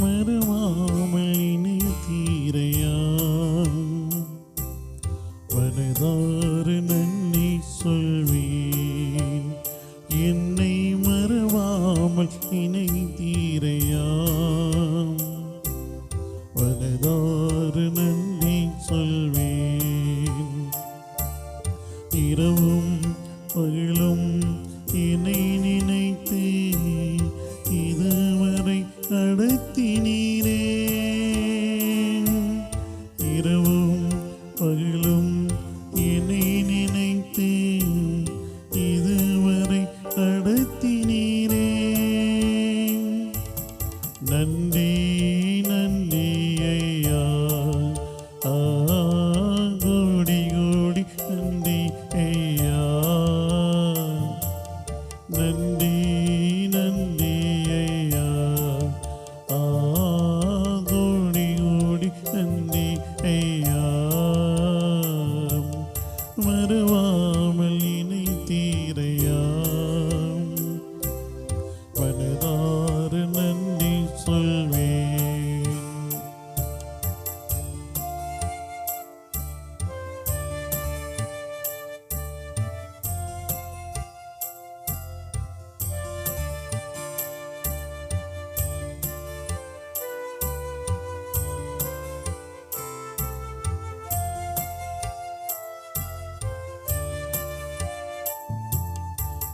மரமாமணி தீரையா வனதாறு நன்னி சொல்வேன் என்னை மறவாமல் இணை தீரையா வனதாறு நன்னி சொல்வேன் இரவும் பகலும் இணை நினைத்து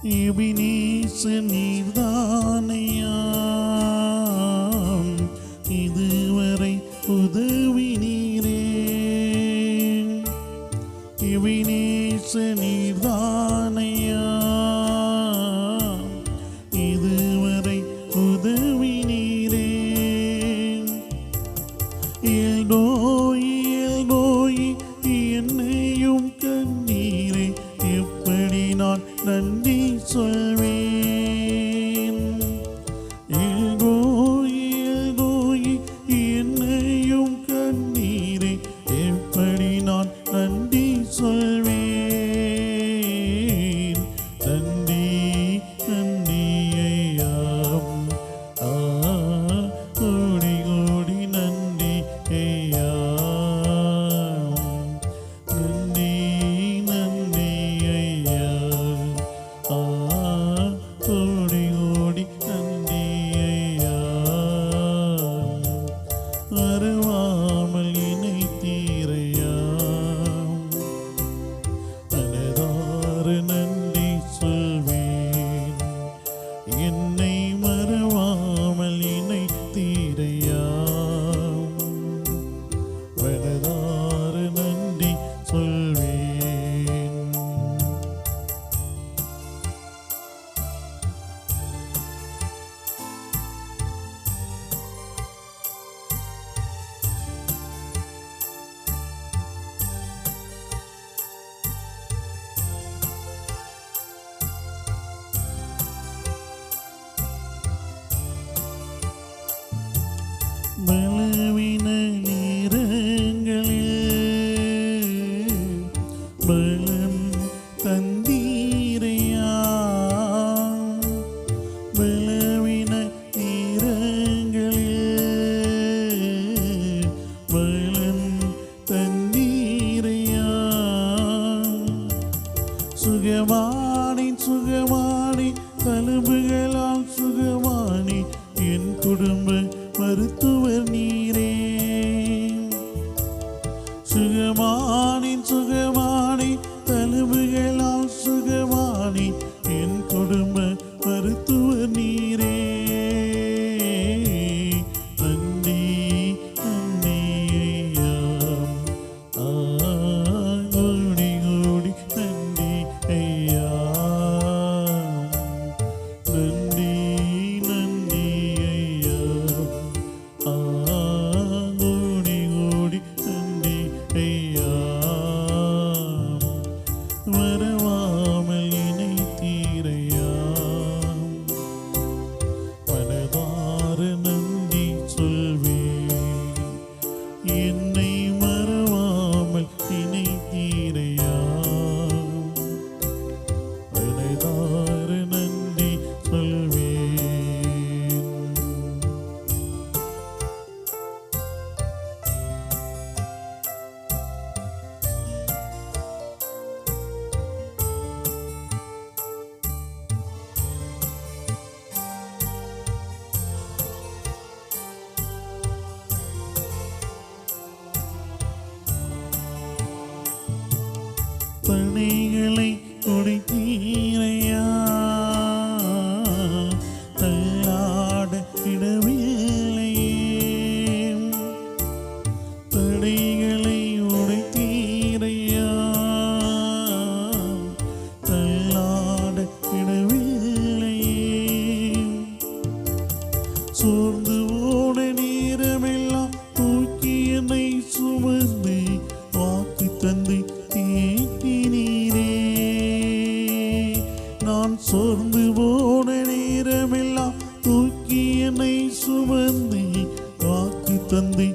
இபினேச நீர்தானையா? இதுவரை உதவி நீரே இபினேச நீர்தானையா? இதுவரை உதவி நீரே எல்கோயி எல்கோயி என்னையும் கண்ணீரே. எப்படி நான் நன்றி Sun Father in சுகமானி சுகமானி தழும்புகளால் சுகமானி. என் குடும்ப மருத்துவர் நீரே. நீ சோர்ந்து போன நேரமெல்லாம் தூக்கி என்னை சுமந்து வாக்கு தந்தி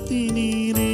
ശക്തി നീരേ